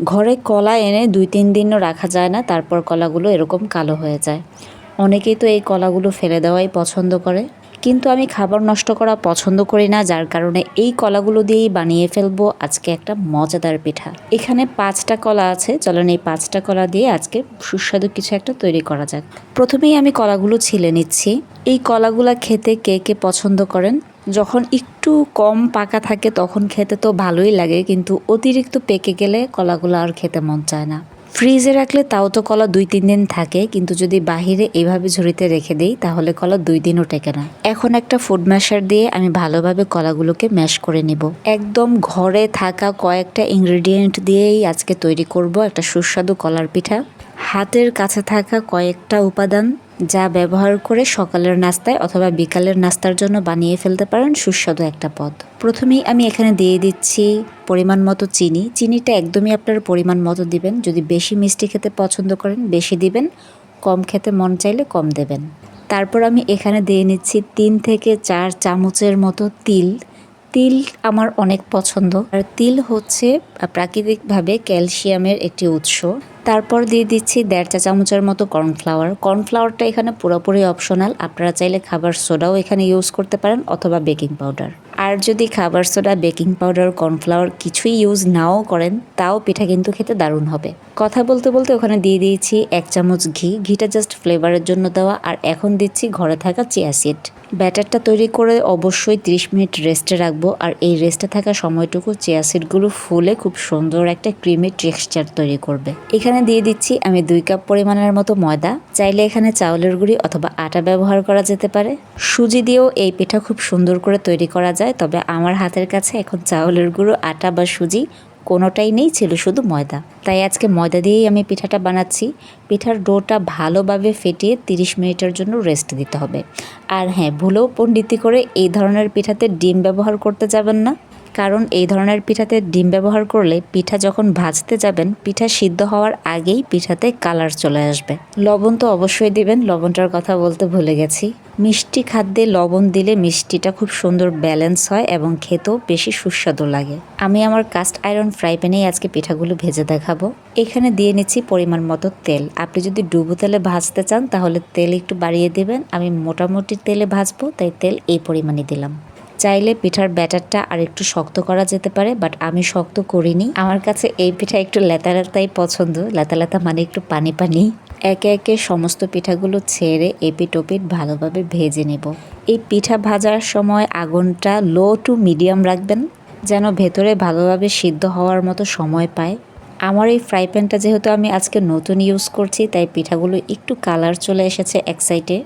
ঘরে কলা এনে দুই, তিন দিনও রাখা যায় না, তারপর কলাগুলো এরকম কালো হয়ে যায়। অনেকেই তো এই কলাগুলো ফেলে দেওয়াই পছন্দ করে। কিন্তু আমি খাবার নষ্ট করা পছন্দ করি না, যার কারণে এই কলাগুলো দিয়েই বানিয়ে ফেলব আজকে একটা মজাদার পিঠা। এখানে পাঁচটা কলা আছে, চলেন এই পাঁচটা কলা দিয়ে আজকে সুস্বাদু কিছু একটা তৈরি করা যাক। প্রথমেই আমি কলাগুলো ছিলে নিচ্ছি। এই কলাগুলা খেতে কে কে পছন্দ করেন? যখন একটু কম পাকা থাকে তখন খেতে তো ভালোই লাগে, কিন্তু অতিরিক্ত পেকে গেলে কলাগুলো আর খেতে মন চায় না। ফ্রিজে রাখলে তাও তো কলা দুই তিন দিন থাকে, কিন্তু যদি বাহিরে এইভাবে ঝুড়িতে রেখে দিই, তাহলে কলা দুই দিনও টেকে না। এখন একটা ফুড ম্যাশার দিয়ে আমি ভালোভাবে কলাগুলোকে ম্যাশ করে নিব। একদম ঘরে থাকা কয়েকটা ইনগ্রেডিয়েন্ট দিয়েই আজকে তৈরি করব একটা সুস্বাদু কলার পিঠা। হাতের কাছে থাকা কয়েকটা উপাদান যা ব্যবহার করে সকালের নাস্তায় অথবা বিকালের নাস্তার জন্য বানিয়ে ফেলতে পারেন সুস্বাদু একটা পদ। প্রথমেই আমি এখানে দিয়ে দিচ্ছি পরিমাণ মতো চিনি। চিনিটা একদমই আপনার পরিমাণ মতো দিবেন। যদি বেশি মিষ্টি খেতে পছন্দ করেন, বেশি দিবেন। কম খেতে মন চাইলে কম দেবেন। তারপর আমি এখানে দিয়ে নিচ্ছি তিন থেকে চার চামচের মতো তিল। তিল আমার অনেক পছন্দ। আর তিল হচ্ছে প্রাকৃতিকভাবে ক্যালসিয়ামের একটি উৎস। তারপর দিয়ে দিচ্ছি দেড় চা চামচের মতো কর্নফ্লাওয়ার। কর্নফ্লাওয়ারটা এখানে পুরোপুরি অপশনাল। আপনারা চাইলে খাবার সোডাও এখানে ইউজ করতে পারেন অথবা বেকিং পাউডার। আর যদি খাবার সোডা, বেকিং পাউডার, কর্নফ্লাওয়ার কিছুই ইউজ নাও করেন, তাও পিঠা কিন্তু খেতে দারুণ হবে। কথা বলতে বলতে ওখানে দিয়ে দিয়েছি এক চামচ ঘি। ঘিটা জাস্ট ফ্লেভারের জন্য দেওয়া। আর এখন দিচ্ছি ঘরে থাকা চিয়া সিড। ব্যাটারটা তৈরি করে অবশ্যই 30 মিনিট রেস্টে রাখব। আর এই রেস্টে থাকা সময়টুকু চিয়া সিডগুলো ফুলে খুব সুন্দর একটা ক্রিমি টেক্সচার তৈরি করবে। এখানে দিয়ে দিচ্ছি আমি দুই কাপ পরিমাণের মতো ময়দা। চাইলে এখানে চাউলের গুঁড়ি অথবা আটা ব্যবহার করা যেতে পারে। সুজি দিয়েও এই পিঠা খুব সুন্দর করে তৈরি করা যায়, তবে আমার হাতের কাছে এখন চাউলের গুঁড়ো, আটা বা সুজি কোনোটাই নেই, ছিল শুধু ময়দা। তাই আজকে ময়দা দিয়েই আমি পিঠাটা বানাচ্ছি। পিঠার ডোটা ভালোভাবে ফেটিয়ে 30 মিনিটের জন্য রেস্ট দিতে হবে। আর হ্যাঁ ভুলেও পণ্ডিতি করে এই ধরনের পিঠাতে ডিম ব্যবহার করতে যাবেন না। কারণ এই ধরনের পিঠাতে ডিম ব্যবহার করলে পিঠা যখন ভাজতে যাবেন, পিঠা সিদ্ধ হওয়ার আগেই পিঠাতে কালার চলে আসবে। লবণ তো অবশ্যই দিবেন, লবণটার কথা বলতে ভুলে গেছি। মিষ্টি খাদ্যে লবণ দিলে মিষ্টিটা খুব সুন্দর ব্যালেন্স হয় এবং খেতেও বেশি সুস্বাদু লাগে। আমি আমার কাস্ট আয়রন ফ্রাই প্যানেই আজকে পিঠাগুলো ভেজে দেখাবো। এখানে দিয়ে নিচ্ছি পরিমাণ মতো তেল। আপনি যদি ডুবো তেলে ভাজতে চান, তাহলে তেল একটু বাড়িয়ে দেবেন। আমি মোটামুটি তেলে ভাজবো, তাই তেল এই পরিমাণে দিলাম। চাইলে পিঠার ব্যাটারটা আর একটু শক্ত করা যেতে পারে বাট আমি শক্ত করিনি। আমার কাছে এই পিঠা একটু লেতা লেতাই পছন্দ। লেতা লেতা মানে একটু পানি পানি। একে একে সমস্ত পিঠাগুলো ছেড়ে এপিট ওপিট ভালোভাবে ভেজে নেব। এই পিঠা ভাজার সময় আগুনটা লো টু মিডিয়াম রাখবেন, যেন ভেতরে ভালোভাবে সিদ্ধ হওয়ার মতো সময় পায়। আমার এই ফ্রাই প্যানটা যেহেতু আমি আজকে নতুন ইউজ করছি, তাই পিঠাগুলো একটু কালার চলে এসেছে এক সাইডে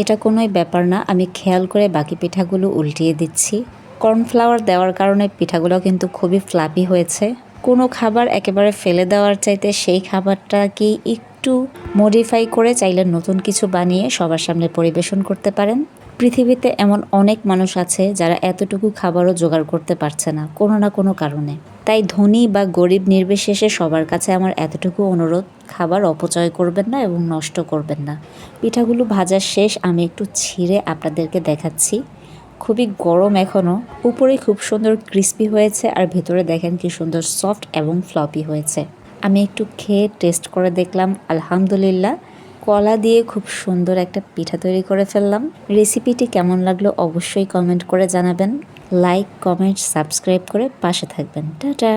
এটা কোনো ব্যাপার না, আমি খেয়াল করে বাকি পিঠাগুলো উল্টিয়ে দিচ্ছি। কর্নফ্লাওয়ার দেওয়ার কারণে পিঠাগুলো কিন্তু খুবই ফ্লাপি হয়েছে। কোনো খাবার একেবারে ফেলে দেওয়ার চাইতে সেই খাবারটাকে একটু মডিফাই করে চাইলে নতুন কিছু বানিয়ে সবার সামনে পরিবেশন করতে পারেন? পৃথিবীতে এমন অনেক মানুষ আছে যারা এতটুকু খাবারও জোগাড় করতে পারছে না, কোনো না কোনো কারণে। তাই ধনী বা গরিব নির্বিশেষে সবার কাছে আমার এতটুকু অনুরোধ, খাবার অপচয় করবেন না এবং নষ্ট করবেন না। পিঠাগুলো ভাজার শেষ আমি একটু ছিঁড়ে আপনাদেরকে দেখাচ্ছি। খুবই গরম এখনও উপরে খুব সুন্দর ক্রিস্পি হয়েছে আর ভেতরে দেখেন কি সুন্দর সফট এবং ফ্লপি হয়েছে। আমি একটু খেয়ে টেস্ট করে দেখলাম, আলহামদুলিল্লাহ। কলা দিয়ে খুব সুন্দর একটা পিঠা তৈরি করে ফেললাম। রেসিপিটি কেমন লাগল অবশ্যই কমেন্ট করে জানাবেন। লাইক, কমেন্ট, সাবস্ক্রাইব করে পাশে থাকবেন। টাটা!